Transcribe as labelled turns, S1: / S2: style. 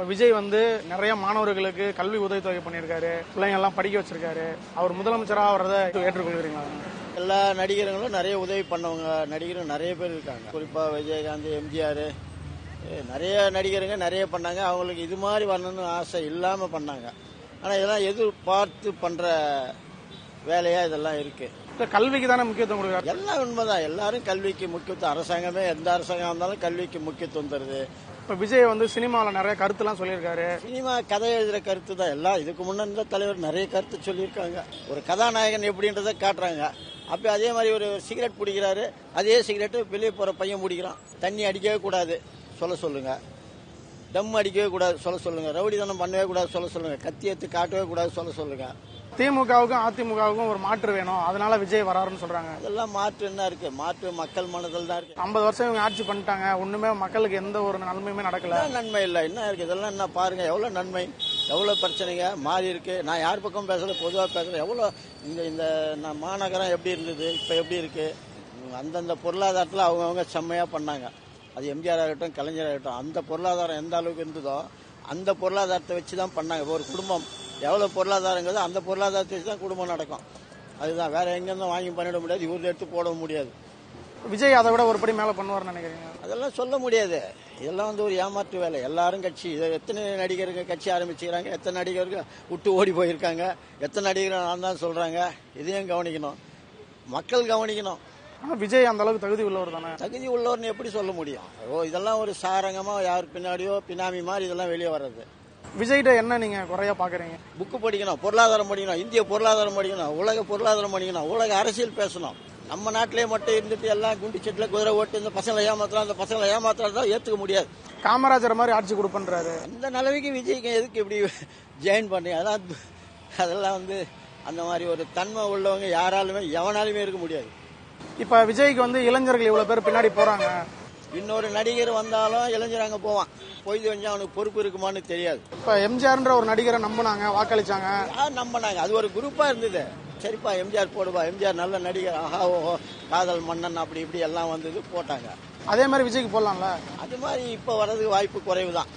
S1: இப்போ விஜய் வந்து நிறைய மாணவர்களுக்கு கல்வி உதவித்தொகை பண்ணியிருக்காரு. பிள்ளைங்க எல்லாம் படிக்க வச்சிருக்காரு. அவர் முதலமைச்சராக வர்றதை ஏற்றுக்கொள்கிறீங்களா?
S2: எல்லா நடிகர்களும் நிறைய உதவி பண்ணவங்க நடிகரும் நிறைய பேர் இருக்காங்க. குறிப்பா விஜயகாந்த் எம்ஜிஆர் நிறைய நடிகருங்க நிறைய பண்ணாங்க. அவங்களுக்கு இது மாதிரி வரணும்னு ஆசை இல்லாம பண்ணாங்க. ஆனா இதெல்லாம் எதிர்பார்த்து பண்ற வேலையா இதெல்லாம் இருக்கு.
S1: இப்ப கல்விக்கு தானே முக்கியத்துவம் கொடுக்குறாரு?
S2: எல்லாம் உண்மைதான். எல்லாரும் கல்விக்கு முக்கியத்துவம். அரசாங்கமே எந்த அரசாங்கம் இருந்தாலும் கல்விக்கு முக்கியத்துவம் தருது.
S1: இப்ப விஜய் வந்து சினிமாவில் நிறைய கருத்துலாம் சொல்லியிருக்காரு.
S2: சினிமா கதை எழுதுற கருத்து தான் எல்லாம் இதுக்கு முன்ன இருந்த தலைவர் நிறைய கருத்து சொல்லியிருக்காங்க. ஒரு கதாநாயகன் எப்படின்றத காட்டுறாங்க. அப்போ அதே மாதிரி ஒரு சிகரெட் பிடிக்கிறாரு. அதே சிகரெட்டு வெளியே போகிற பையன் பிடிக்கிறான். தண்ணி அடிக்கவே கூடாது. சொல்ல சொல்லுங்க. டம் அடிக்கவே கூடாது. சொல்ல சொல்லுங்க. ரவுடிதனம் பண்ணவே கூடாது. சொல்ல சொல்லுங்க. கத்தி எடுத்து காட்டவே கூடாது. சொல்ல சொல்லுங்க.
S1: திமுகவுக்கும் அதிமுகவுக்கும் ஒரு மாற்று வேணும். அதனால விஜய் வராருன்னு சொல்றாங்க.
S2: அதெல்லாம் மாற்று என்ன இருக்கு? மாற்று மக்கள் மனதில் தான் இருக்கு.
S1: ஐம்பது வருஷம் இவங்க ஆட்சி பண்ணிட்டாங்க. ஒண்ணுமே மக்களுக்கு எந்த ஒரு நன்மையுமே நடக்கல.
S2: நன்மை இல்லை? என்ன இருக்கு? இதெல்லாம் என்ன பாருங்க. எவ்வளவு நன்மை? எவ்வளவு பிரச்சனைங்க? மாறி இருக்கு. நான் யார் பக்கம் பேசல பொதுவாக பேசுறேன் எவ்வளவு இந்த இந்த மாநகரம் எப்படி இருந்தது? இப்போ எப்படி இருக்கு? அந்தந்த பொருளாதாரத்தில் அவங்கவுங்க செம்மையா பண்ணாங்க. அது எம்ஜிஆர் ஆகட்டும் கலைஞர் ஆகட்டும் அந்த பொருளாதாரம் எந்த அளவுக்கு இருந்ததோ அந்த பொருளாதாரத்தை வச்சு தான் பண்ணாங்க ஒரு குடும்பம் எவ்வளவு பொருளாதாரங்கிறதோ அந்த பொருளாதாரத்தை வச்சு தான் குடும்பம் நடக்கும். அதுதான். வேற எங்கேருந்தும் வாங்கி பண்ணிட முடியாது. இவரில் எடுத்து போட முடியாது.
S1: விஜய் அதை விட ஒரு படி மேல பண்ணுவார்னு நினைக்கிறீங்க?
S2: அதெல்லாம் சொல்ல முடியாது. இதெல்லாம் வந்து ஒரு ஏமாற்று வேலை. எல்லாரும் கட்சி இதை எத்தனை நடிகருங்க கட்சி ஆரம்பிச்சுக்கிறாங்க? எத்தனை நடிகர்கள் விட்டு ஓடி போயிருக்காங்க? எத்தனை நடிகர்கள் நான் தான் சொல்றாங்க? இதையும் கவனிக்கணும். மக்கள் கவனிக்கணும்.
S1: ஆனா விஜய் அந்த அளவுக்கு தகுதி உள்ளவர் தானே?
S2: தகுதி உள்ளவர்னு எப்படி சொல்ல முடியும்? ஓ இதெல்லாம் ஒரு சாரங்கமா யார் பின்னாடியோ பினாமி மாதிரி இதெல்லாம் வெளியே வர்றது.
S1: விஜய்கிட்ட என்ன நீங்க குறைய பாக்குறீங்க?
S2: புக்கு படிக்கணும் பொருளாதாரம் படிக்கணும் இந்திய பொருளாதாரம் படிக்கணும் உலக பொருளாதாரம் படிக்கணும் உலக அரசியல் பேசணும். நம்ம நாட்டிலே மட்டும் இருந்துட்டு எல்லாம் குண்டு செட்டில் குதிரை ஓட்டு இந்த பசங்களை ஏமாத்துறோம் அந்த பசங்களை ஏமாத்துறதா ஏத்துக்க முடியாது.
S1: காமராஜர் மாதிரி ஆட்சி கொடுப்பன்றாரு.
S2: அந்த நிலவைக்கு விஜய்க்கு எதுக்கு இப்படி ஜாயின் பண்ணீங்க அதெல்லாம் அதெல்லாம் வந்து அந்த மாதிரி ஒரு தன்மை உள்ளவங்க யாராலுமே எவனாலுமே இருக்க முடியாது.
S1: இப்ப விஜய்க்கு வந்து இளைஞர்கள் இவ்வளவு பேர் பின்னாடி போறாங்க.
S2: இன்னொரு நடிகர் வந்தாலும் இளைஞர் அங்க போவான். பொய்து கொஞ்சம் அவனுக்கு பொறுப்பு இருக்குமான்னு தெரியாது.
S1: இப்ப எம்ஜிஆர்ன்ற ஒரு நடிகரை நம்பினாங்க வாக்களிச்சாங்க.
S2: யார் நம்பினாங்க? அது ஒரு குரூப்பா இருந்தது. சரிப்பா எம்ஜிஆர் போடுவா எம்ஜிஆர் நல்ல நடிகர். ஆஹா ஓஹோ காதல் மன்னன் அப்படி இப்படி எல்லாம் வந்தது போட்டாங்க.
S1: அதே மாதிரி விஜய்க்கு போடலாம்ல?
S2: அது மாதிரி இப்போ வர்றதுக்கு வாய்ப்பு குறைவு தான்